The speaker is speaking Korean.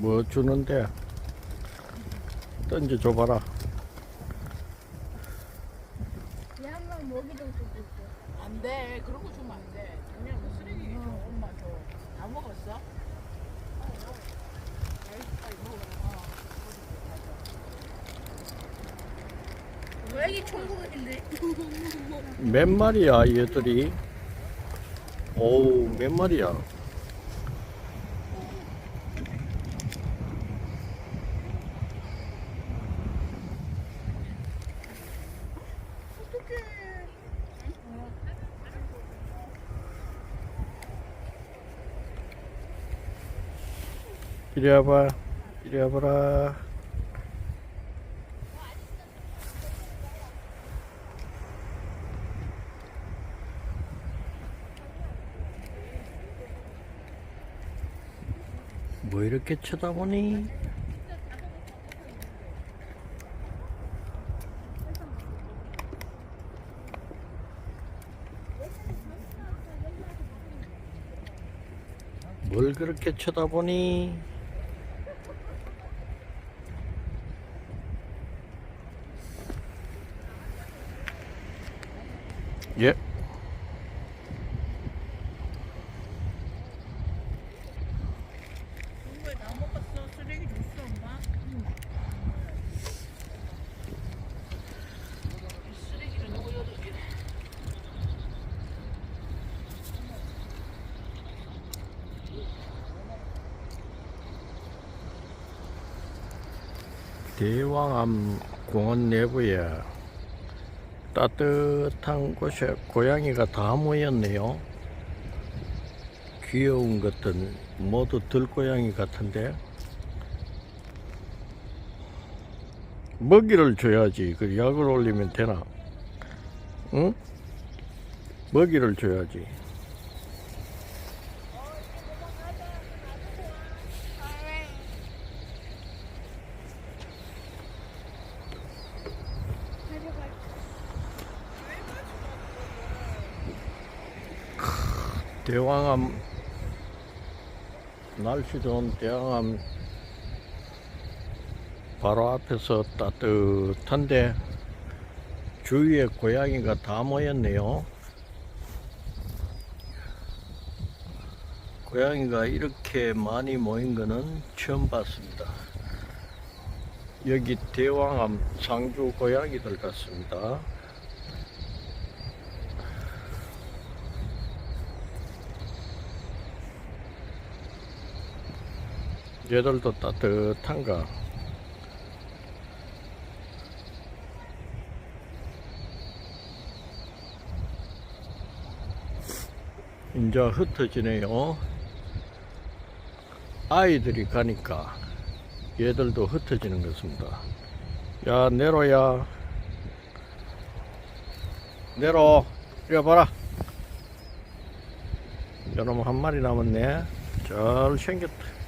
뭐 주는데 던져 줘봐라 얘한번 먹이도 주고 있어. 안 돼. 그런 거 주면 안 돼. 그냥 뭐 쓰레기 줘. 엄마 줘. 다 먹었어? 왜 이게 천국인데? 몇 마리야 얘들이 오우 몇 마리야 이리 와봐 이리 와봐라 뭐 이렇게 쳐다보니? 뭘 그렇게 쳐다보니? 예. 왜다 먹었어? 쓰레기 줬어, 엄마? 이 쓰레기를 누구 여덟 개. 대왕암 공원 내부에 따뜻한 곳에 고양이가 다 모였네요. 귀여운 것들 모두 들고양이 같은데 먹이를 줘야지. 그 약을 올리면 되나? 응? 먹이를 줘야지. 대왕암 날씨 좋은 대왕암 바로 앞에서 따뜻한데 주위에 고양이가 다 모였네요. 고양이가 이렇게 많이 모인 거는 처음 봤습니다. 여기 대왕암 상주 고양이들 같습니다. 얘들도 따뜻한가? 이제 흩어지네요. 아이들이 가니까 얘들도 흩어지는 것입니다. 야, 내로야. 내로. 이리 봐라. 여러분 한 마리 남았네. 잘 생겼다.